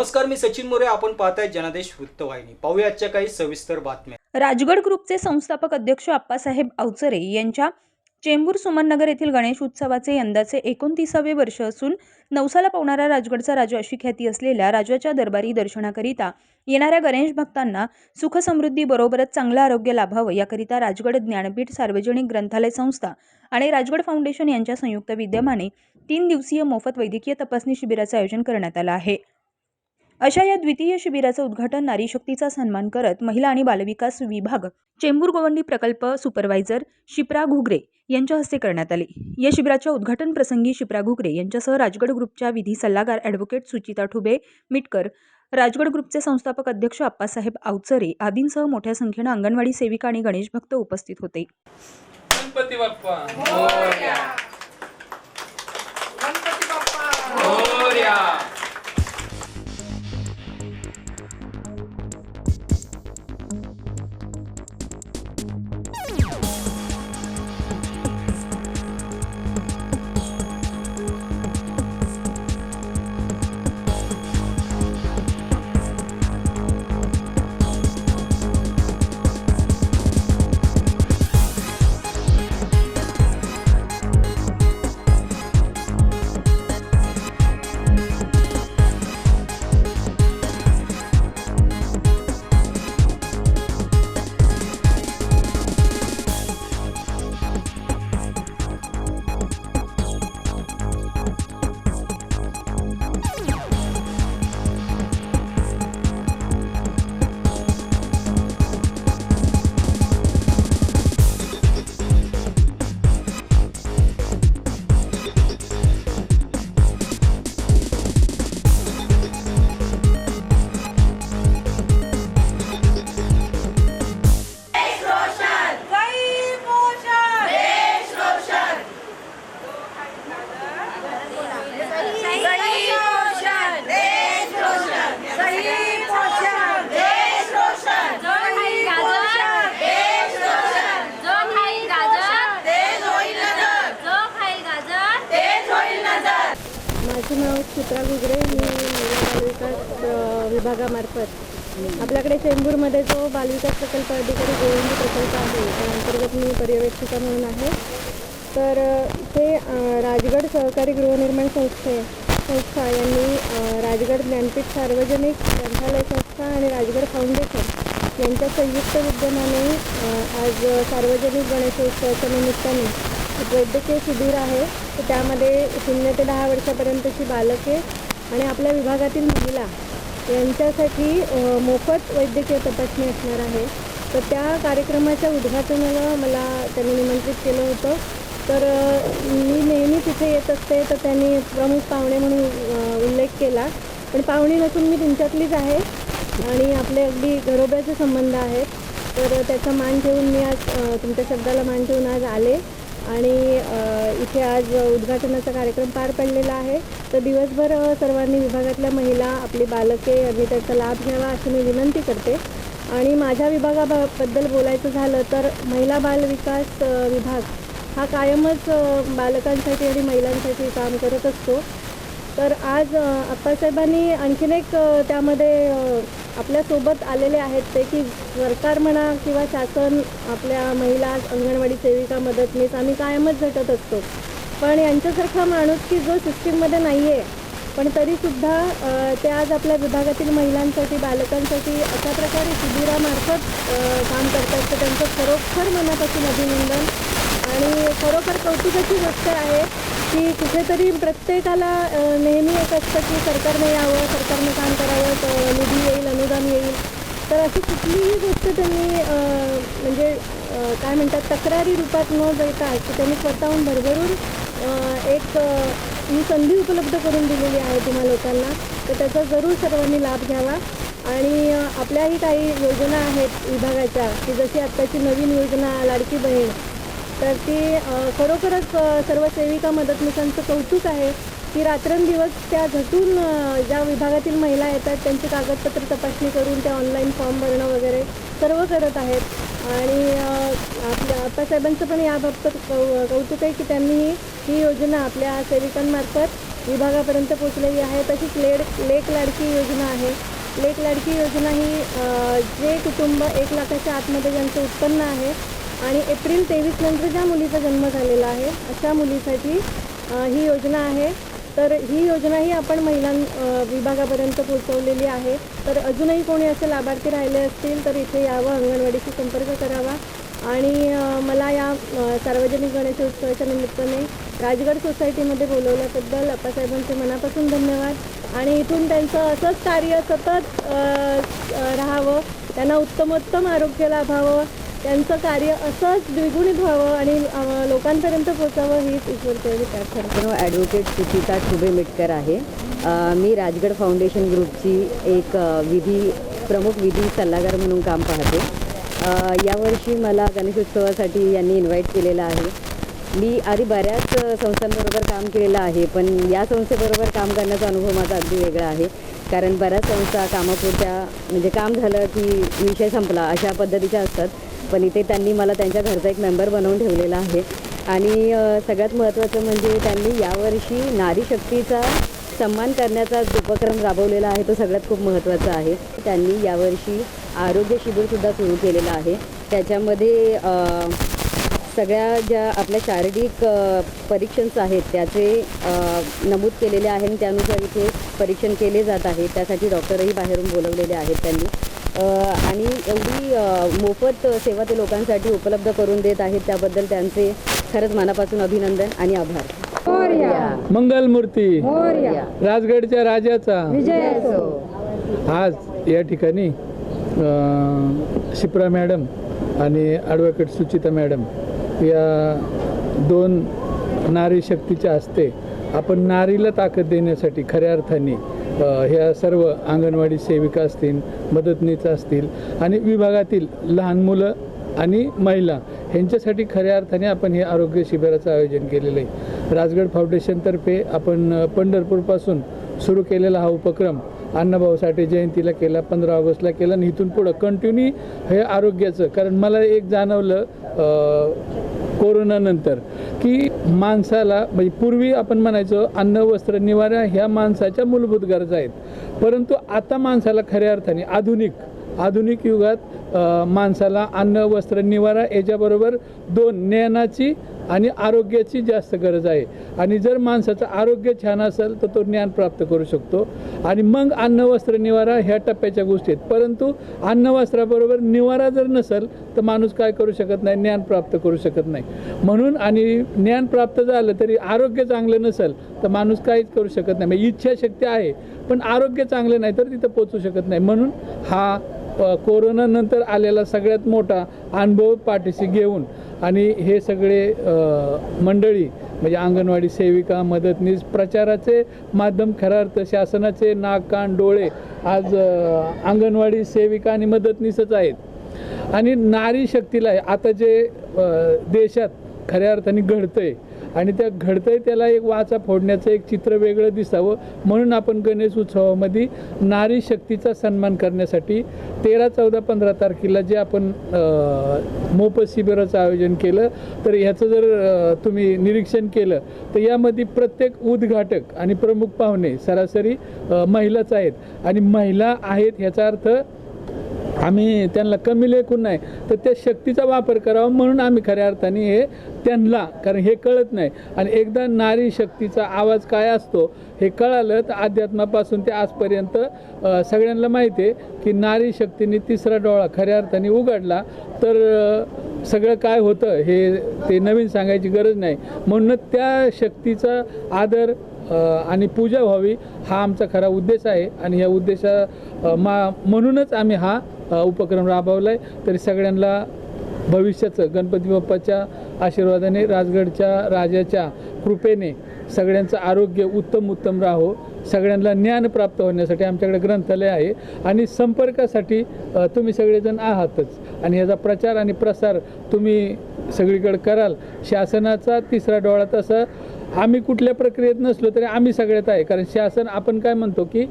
नमस्कार मी सचिन मोरे. आपण पाहताय जनादेश वृत्तवाहिनी. पाहूया आजच्या काही सविस्तर बातम्या. राजगड ग्रुपचे संस्थापक अध्यक्ष आप्पासाहेब अवचरे यांच्या चेंबूर सुमननगर येथील गणेश उत्सवाचे यंदाचे एकोणतीसावे वर्ष असून नवसाला पावणारा राजगडचा राजा अशी ख्याती असलेल्या राजाच्या दरबारी दर्शनाकरिता येणाऱ्या गणेश भक्तांना सुखसमृद्धी बरोबरच चांगलं आरोग्य लाभावं याकरिता राजगड ज्ञानपीठ सार्वजनिक ग्रंथालय संस्था आणि राजगड फाउंडेशन यांच्या संयुक्त विद्यमाने तीन दिवसीय मोफत वैद्यकीय तपासणी शिबिराचं आयोजन करण्यात आलं आहे. अशा या द्वितीय शिबिराचं उद्घाटन नारी शक्तीचा सन्मान करत महिला आणि बालविकास विभाग चेंबूर गोवंडी प्रकल्प सुपरवायझर शिप्रा घुगरे यांच्या हस्ते करण्यात आले. या शिबिराच्या उद्घाटन प्रसंगी शिप्रा घुगरे यांच्यासह राजगड ग्रुपच्या विधी सल्लागार ॲडव्होकेट सुचिता ठुबे मिटकर राजगड ग्रुपचे संस्थापक अध्यक्ष आप्पासाहेब आवचरे आदींसह मोठ्या संख्येनं अंगणवाडी सेविका आणि गणेश भक्त उपस्थित होते. विभागामार्फत. आपल्याकडे चेंबूरमध्ये जो बालविकास प्रकल्प अधिकारी गोविंद प्रकल्प आहे त्या अंतर्गत मी पर्यवेक्षिका म्हणून आहे. तर ते राजगड सहकारी गृहनिर्माण संस्थे संस्था यांनी राजगड ज्ञानपीठ सार्वजनिक ग्रंथालय संस्था आणि राजगड फाउंडेशन यांच्या संयुक्त विद्यमाने आज सार्वजनिक गणेशोत्सवाच्या निमित्ताने वैद्यकीय शिबिर आहे. त्यामध्ये शून्य ते दहा वर्षापर्यंतची बालके आणि आपल्या विभागातील महिला यांच्यासाठी मोफत वैद्यकीय तपासणी असणार आहे. तर त्या कार्यक्रमाच्या उद्घाटनाला मला त्यांनी निमंत्रित केलं होतं. तर मी नेहमी तिथे येत असते तर त्यांनी प्रमुख पाहुणे म्हणून उल्लेख केला. पण पाहुणे नसून मी तुमच्यातलीच आहे आणि आपले अगदी घरोब्याचे संबंध आहेत. तर त्याचा मान ठेवून मी आज तुमच्या शब्दाला मान ठेवून आज आले. आणि इथे आज उद्घाटनाचा कार्यक्रम पार पडलेला आहे. तर दिवसभर सर्वांनी विभागातल्या महिला आपली बालके यांनी त्याचा लाभ घ्यावा अशी मी विनंती करते. आणि माझ्या विभागाबद्दल बोलायचं झालं तर महिला बाल विकास विभाग हा कायमच बालकांसाठी आणि महिलांसाठी काम करत असतो. तर आज आप्पासाहेबांनी आणखीन एक त्यामध्ये आपल्यासोबत आलेले आहेत ते की सरकार म्हणा किंवा शासन आपल्या महिला अंगणवाडी सेविका मदतनीस आम्ही कायमच भेटत असतो. पण यांच्यासारखा माणूस की जो सिस्टीममध्ये नाही आहे पण तरीसुद्धा ते आज आपल्या विभागातील महिलांसाठी बालकांसाठी अशा प्रकारे शिबिरामार्फत काम करतात. तर त्यांचं खरोखर मनापासून अभिनंदन. आणि खरोखर कौतुकाची गोष्ट आहे की कुठेतरी प्रत्येकाला नेहमी एक असतं की सरकारने यावं सरकारने काम करावं तर निधी येईल अनुदान येईल. तर अशी कुठलीही गोष्ट त्यांनी म्हणजे काय म्हणतात तक्रारी रूपात न देता की त्यांनी स्वतःहून भरभरून एक ही संधी उपलब्ध करून दिलेली आहे तुम्हा लोकांना. तर त्याचा जरूर सर्वांनी लाभ घ्यावा. आणि आपल्याही काही योजना आहेत विभागाच्या की जशी आत्ताची नवीन योजना लाडकी बहीण तर ती खरोखरच सर्व सेविका मदतनीसांचं कौतुक आहे की रात्रंदिवस त्या झटून ज्या विभागातील महिला येतात त्यांची कागदपत्र तपासणी करून त्या ऑनलाईन फॉर्म भरणं वगैरे सर्व करत आहेत. आणि आपल्या आप्पासाहेबांचं पण याबाबत कौ कौतुक आहे की त्यांनी ही योजना आपल्या सेविकांमार्फत विभागापर्यंत पोचलेली आहे. तशीच लेड लेक लाडकी योजना आहे. लेक लाडकी योजना ही जे कुटुंब एक लाखाच्या आतमध्ये ज्यांचं उत्पन्न आहे आणि एप्रिल तेवीस नंतर ज्या मुलीचा जन्म झालेला आहे अशा मुलीसाठी ही योजना आहे. तर ही योजनाही आपण महिलां विभागापर्यंत पोहोचवलेली आहे. तर अजूनही कोणी असे लाभार्थी राहिले असतील तर इथे यावं अंगणवाडीशी संपर्क करावा. आणि मला या सार्वजनिक गणेशोत्सवाच्या निमित्ताने राजगड सोसायटीमध्ये बोलवल्याबद्दल अप्पासाहेबांचे मनापासून धन्यवाद. आणि इथून त्यांचं असंच कार्य सतत राहावं त्यांना उत्तमोत्तम आरोग्य लाभावं त्यांचं कार्य असंच द्विगुणित व्हावं आणि लोकांपर्यंत पोचावं हीच ईश्वरचरणी प्रार्थना ॲडव्होकेट सुचिता ठुबे मिटकर आहे. मी राजगड फाउंडेशन ग्रुपची एक विधी प्रमुख विधी सल्लागार म्हणून काम पाहते. यावर्षी मला गणेशोत्सवासाठी यांनी इन्व्हाइट केलेलं आहे. मी आधी बऱ्याच संस्थांबरोबर काम केलेलं आहे पण या संस्थेबरोबर काम करण्याचा अनुभव माझा अगदी वेगळा आहे. कारण बऱ्याच संस्था कामापुरत्या म्हणजे काम झालं की विषय संपला अशा पद्धतीच्या असतात. पण इथे त्यांनी मला त्यांच्या घरचा एक मेंबर बनवून ठेवलेला आहे. आणि सगळ्यात महत्त्वाचं म्हणजे त्यांनी यावर्षी नारी शक्तीचा सन्मान करण्याचा जो उपक्रम राबवलेला आहे तो सगळ्यात खूप महत्त्वाचा आहे. त्यांनी यावर्षी आरोग्य शिबिरसुद्धा सुरू केलेलं आहे. त्याच्यामध्ये सगळ्या ज्या आपल्या शारीरिक परीक्षण्स परीक्षन्स आहेत त्याचे नमूद केलेले आहे आणि त्यानुसार इथे परीक्षण केले जात आहे. त्यासाठी डॉक्टरही बाहेरून बोलवलेले आहेत त्यांनी. आणि एवढी मोफत सेवा ते लोकांसाठी उपलब्ध करून देत आहेत त्याबद्दल त्यांचे खरंच मनापासून अभिनंदन आणि आभार. मंगलमूर्ती. राजगडच्या राजाचा. विजय असो. आज या ठिकाणी शिप्रा मॅडम आणि ॲडव्होकेट सुचिता मॅडम या दोन नारी शक्तीच्या हस्ते आपण नारीला ताकद देण्यासाठी खऱ्या अर्थाने ह्या सर्व अंगणवाडी सेविका असतील मदतनीस असतील आणि विभागातील लहान मुलं आणि महिला ह्यांच्यासाठी खऱ्या अर्थाने आपण हे आरोग्य शिबिराचं आयोजन केलेलं आहे. राजगड फाउंडेशनतर्फे आपण पंढरपूरपासून सुरू केलेला हा उपक्रम अण्णाभाऊ साठे जयंतीला केला पंधरा ऑगस्टला केला आणि इथून पुढं कंटिन्यू हे आरोग्याचं कारण मला एक जाणवलं कोरोनानंतर की माणसाला म्हणजे पूर्वी आपण म्हणायचो अन्न वस्त्र निवारा ह्या माणसाच्या मूलभूत गरजा आहेत. परंतु आता माणसाला खऱ्या अर्थाने आधुनिक आधुनिक युगात माणसाला अन्न वस्त्र निवारा याच्याबरोबर दोन ज्ञानाची आणि आरोग्याची जास्त गरज आहे. आणि जर माणसाचं आरोग्य छान असेल तर तो ज्ञान प्राप्त करू शकतो. आणि मग अन्न वस्त्र निवारा ह्या टप्प्याच्या गोष्टी आहेत. परंतु अन्न वस्त्राबरोबर निवारा जर नसेल तर माणूस काय करू शकत नाही ज्ञान प्राप्त करू शकत नाही. म्हणून आणि ज्ञान प्राप्त झालं तरी आरोग्य चांगलं नसेल तर माणूस काहीच करू शकत नाही. म्हणजे इच्छाशक्ती आहे पण आरोग्य चांगलं नाही तर तिथं पोचू शकत नाही. म्हणून हा कोरोनानंतर आलेला सगळ्यात मोठा अनुभव पाठीशी घेऊन आणि हे सगळे मंडळी म्हणजे अंगणवाडी सेविका मदतनीस प्रचाराचे माध्यम खऱ्या अर्थ शासनाचे नाक कान डोळे आज अंगणवाडी सेविका आणि मदतनीसच आहेत. आणि नारी शक्तीला आता जे देशात खऱ्या अर्थाने आहे आणि त्या घडतंय त्याला एक वाचा फोडण्याचं एक चित्र वेगळं दिसावं म्हणून आपण गणेश उत्सवामध्ये नारी शक्तीचा सन्मान करण्यासाठी तेरा चौदा पंधरा तारखेला जे आपण अ, मोफत शिबिराचं आयोजन केलं तर ह्याचं जर तुम्ही निरीक्षण केलं तर यामध्ये प्रत्येक उद्घाटक आणि प्रमुख पाहुणे सरासरी महिलाच आहेत. आणि महिला आहेत ह्याचा अर्थ आम्ही त्यांना कमी लेखून नाही तर त्या शक्तीचा वापर करावा म्हणून आम्ही खऱ्या अर्थाने हे त्यांना कारण हे कळत नाही. आणि एकदा नारी शक्तीचा आवाज काय असतो हे कळालं तर अध्यात्मापासून ते आजपर्यंत सगळ्यांना माहिती आहे की नारी शक्तीने तिसरा डोळा खऱ्या अर्थाने उघडला तर सगळं काय होतं हे ते नवीन सांगायची गरज नाही. म्हणून त्या शक्तीचा आदर आणि पूजा व्हावी हा आमचा खरा उद्देश आहे. आणि या उद्देशा मा म्हणूनच आम्ही हा उपक्रम राबवला आहे तरी सगळ्यांना भविष्याचं गणपती बाप्पाच्या आशीर्वादाने राजगडच्या राजाच्या कृपेने सगळ्यांचं आरोग्य उत्तम उत्तम राहो. सगळ्यांना ज्ञान प्राप्त होण्यासाठी आमच्याकडे ग्रंथालय आहे. आणि संपर्कासाठी तुम्ही सगळेजण आहातच. आणि याचा प्रचार आणि प्रसार तुम्ही सगळीकडे कराल. शासनाचा तिसरा डोळा तसा आम्ही कुठल्या प्रक्रियेत नसलो तरी आम्ही सगळ्यात आहे. कारण शासन आपण काय म्हणतो की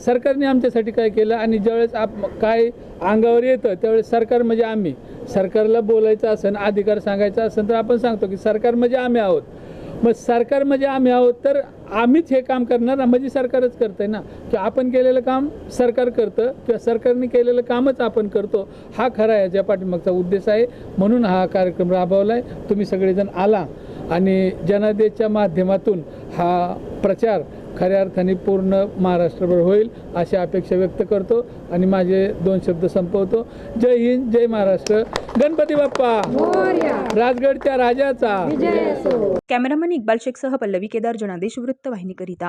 सरकारने आमच्यासाठी काय केलं आणि ज्यावेळेस आप काय अंगावर येतं त्यावेळेस सरकार म्हणजे आम्ही. सरकारला बोलायचं असेल अधिकार सांगायचा असेल तर आपण सांगतो की सरकार म्हणजे आम्ही आहोत. मग सरकार म्हणजे आम्ही आहोत तर आम्हीच हे काम करणार म्हणजे सरकारच करतंय ना. की आपण केलेलं काम सरकार करतं किंवा सरकारने केलेलं कामच आपण करतो हा खरा याच्या पाठीमागचा उद्देश आहे. म्हणून हा कार्यक्रम राबवला आहे तुम्ही सगळेजण आला. आणि जनादेशच्या माध्यमातून हा प्रचार खऱ्या अर्थाने पूर्ण महाराष्ट्रभर होईल अशी अपेक्षा व्यक्त करतो आणि माझे दोन शब्द संपवतो. जय हिंद जय महाराष्ट्र. गणपती बाप्पा! राजगडच्या राजाचा! कॅमेरामन इक्बाल शेखसह पल्लवी केदार जनादेश वृत्तवाहिनीकरिता